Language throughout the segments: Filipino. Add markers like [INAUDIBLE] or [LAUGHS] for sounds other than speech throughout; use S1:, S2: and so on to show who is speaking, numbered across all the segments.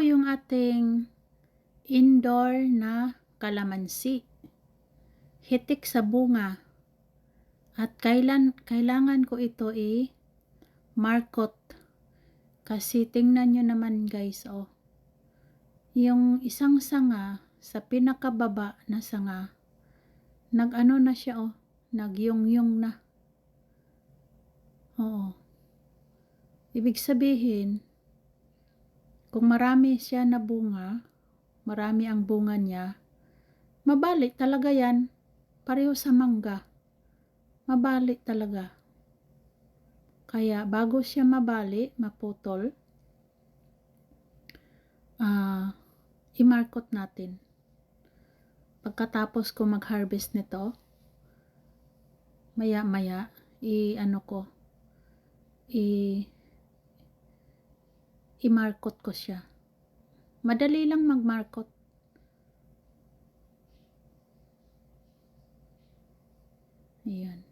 S1: yung ating indoor na kalamansi. Hitik sa bunga. At kailan, kailangan ko ito i markot. Kasi tingnan nyo naman guys, oh. Yung isang sanga, sa pinakababa na sanga, nag-ano na siya, oh. Nag-yung-yung na. Oo. Ibig sabihin, kung marami siya na bunga, marami ang bunga niya, mabalik talaga yan. Pareho sa mangga. Mabalik talaga. Kaya bago siya mabali, maputol, ah, i-markot natin. Pagkatapos ko mag-harvest nito, maya-maya, i-ano ko, i- i-markot ko siya. Madali lang mag-markot. Ayan.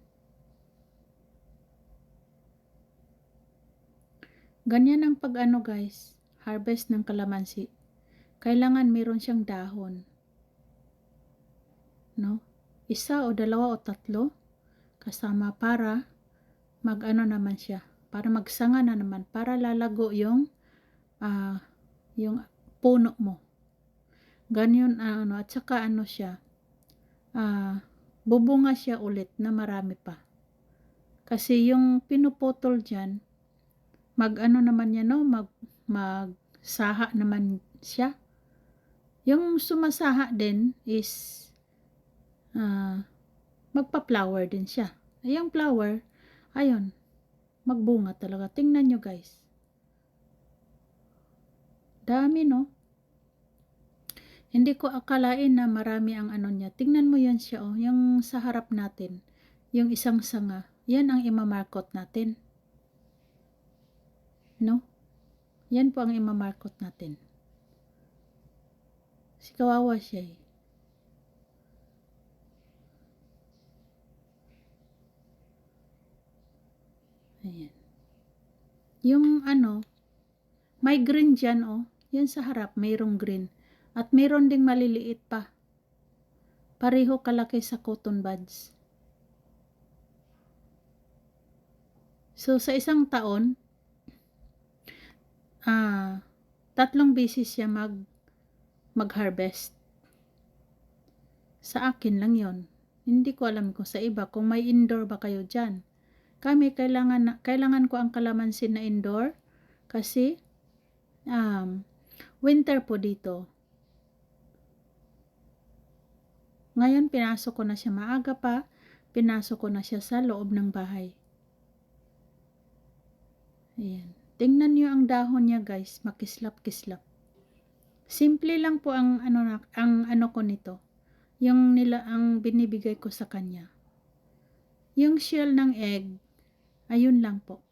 S1: Ganyan ang pag-ano guys, harvest ng kalamansi. Kailangan meron siyang dahon. No? Isa o dalawa o tatlo kasama para mag-ano naman siya, para magsanga na naman, para lalago yung ah yung puno mo. Ganyan ano, at saka ano siya, ah bubunga siya ulit na marami pa. Kasi yung pinuputol dyan, mag ano naman yan, no? mag, magsaha naman siya. Yung sumasaha din is ah magpa-flower din siya. Ay, yung flower, ayun, magbunga talaga. Tingnan nyo guys. Dami no? Hindi ko akalain na marami ang ano niya. Tingnan mo yan siya oh, yung sa harap natin. Yung isang sanga. Yan ang imamarkot natin. No? Yan po ang imamarkot natin. Si kawawa siya eh. Ayan. Yung ano, green dyan oh. Yan sa harap, mayroong green. At mayroon ding maliliit pa. Pareho kalaki sa cotton buds. So, sa isang taon, ah, tatlong beses siya mag, mag-harvest. Sa akin lang yon. Hindi ko alam kung sa iba, kung may indoor ba kayo dyan. Kami, kailangan, kailangan ko ang kalamansi na indoor kasi um, winter po dito. Ngayon, pinasok ko na siya maaga pa. Pinasok ko na siya sa loob ng bahay. Ayan. Tingnan niyo ang dahon niya, guys. Makislap-kislap. Simple lang po ang ano na, ang ano ko nito. Yung nila ang binibigay ko sa kanya. Yung shell ng egg, ayun lang po.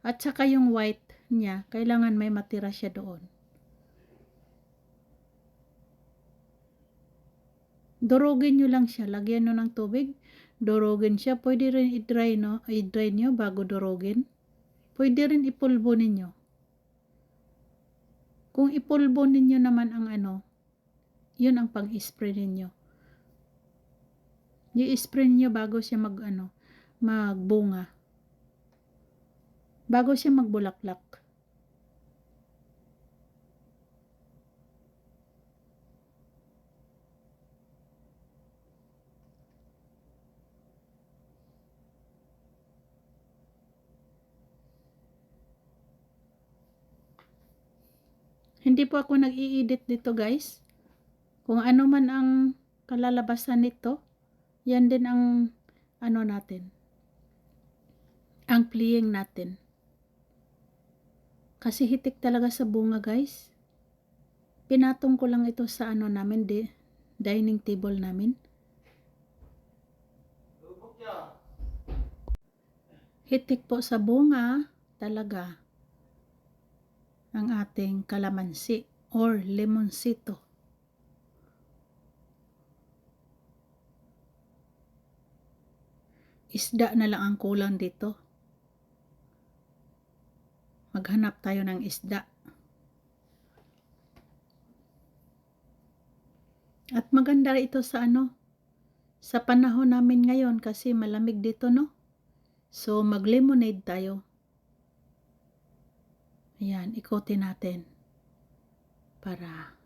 S1: At saka yung white niya, kailangan may matira siya doon. Durugin nyo lang siya. Lagyan nyo ng tubig. Durugin siya. Pwede rin i-dry, no? I-dry nyo bago durugin. Pwede rin ipulbo ninyo. Kung ipulbo ninyo naman ang ano, yun ang pang-spray ninyo. I-spray niyo bago siya mag ano, magbunga. Bago siya magbulaklak. Hindi po ako nag-i-edit dito guys. Kung ano man ang kalalabasan nito, yan din ang ano natin. Ang playing natin. Kasi hitik talaga sa bunga guys. Pinatong ko lang ito sa ano namin, di, dining table namin. Hitik po sa bunga talaga ang ating kalamansi or lemonsito. Isda na lang ang kulang dito. Maghanap tayo ng isda. At maganda ito sa ano, sa panahon namin ngayon kasi malamig dito, no? So, mag-lemonade tayo. Ayan, ikotin natin. Para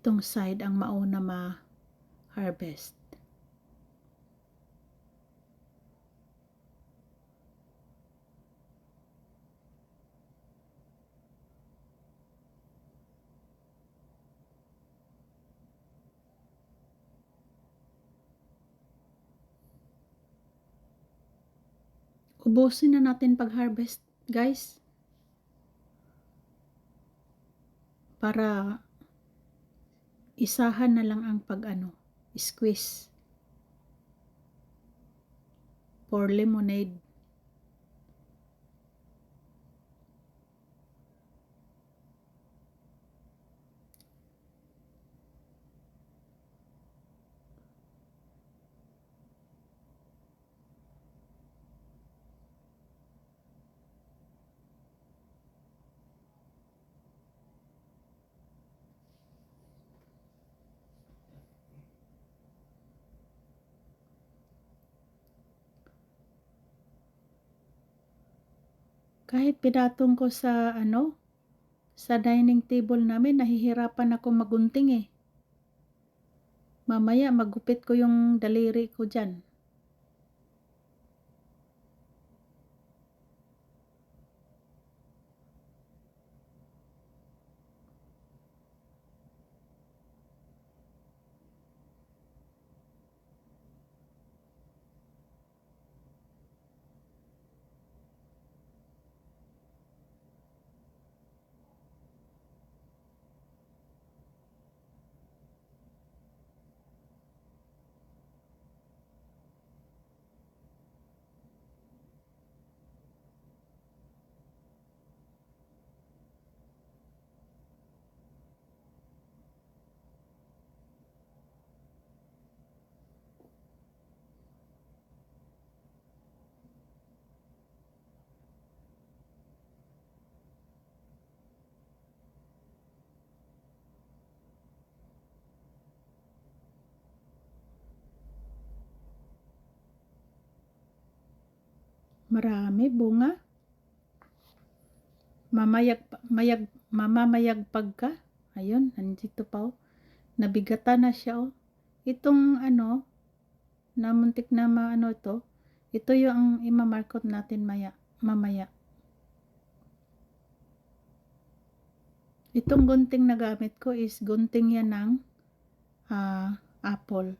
S1: itong side ang mauna ma-harvest. Ubusin na natin pag-harvest, guys. Para isahan na lang ang pag-ano, squeeze. For lemonade. Kahit pinatong ko sa ano, sa dining table namin, nahihirapan ako magunting eh. Mamaya magupit ko yung daliri ko dyan. Marami bunga. Mamayag, mayag, mamamayag pagka. Ayun, nandito pa oh. Nabigatan na siya oh. Itong ano, namuntik na maano to, ito yung imamarkot natin maya, mamaya. Itong gunting na gamit ko is gunting yan ng uh, apple.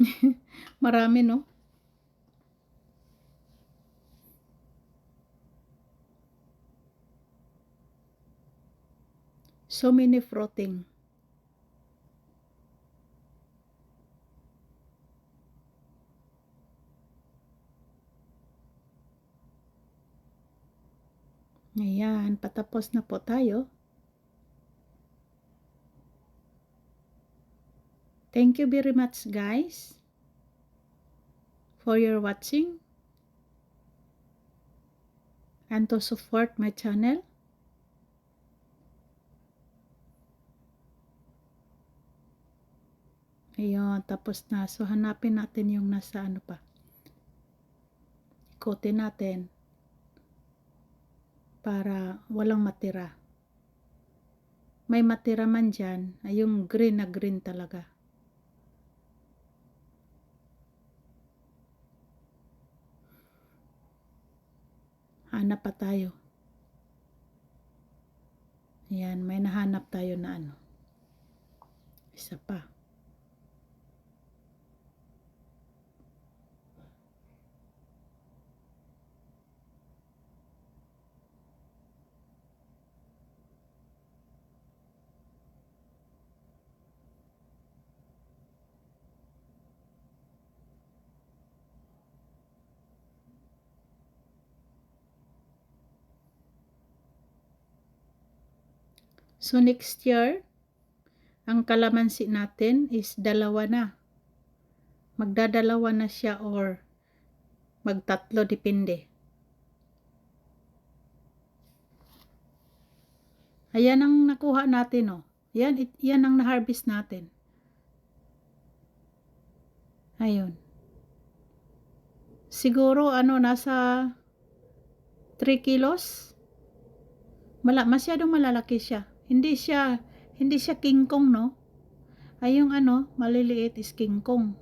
S1: [LAUGHS] Marami, no? So many frothing. Ayan, patapos na po tayo. Thank you very much guys for your watching and to support my channel. Ayun, tapos na. So, hanapin natin yung nasa ano pa. Ikotin natin para walang matira. May matira man dyan, ay yung green na green talaga. naghahanap pa tayo. Ayan, may nahanap tayo na ano. Isa pa. So next year, ang kalamansi natin is dalawa na. Magdadalawa na siya or magtatlo depende. Ayan ang nakuha natin oh. Yan, yan ang na-harvest natin. Ayun. Siguro ano nasa 3 kilos. Mala, masyadong malalaki siya. Hindi siya hindi siya king kong no. Ay yung ano, maliliit is king kong.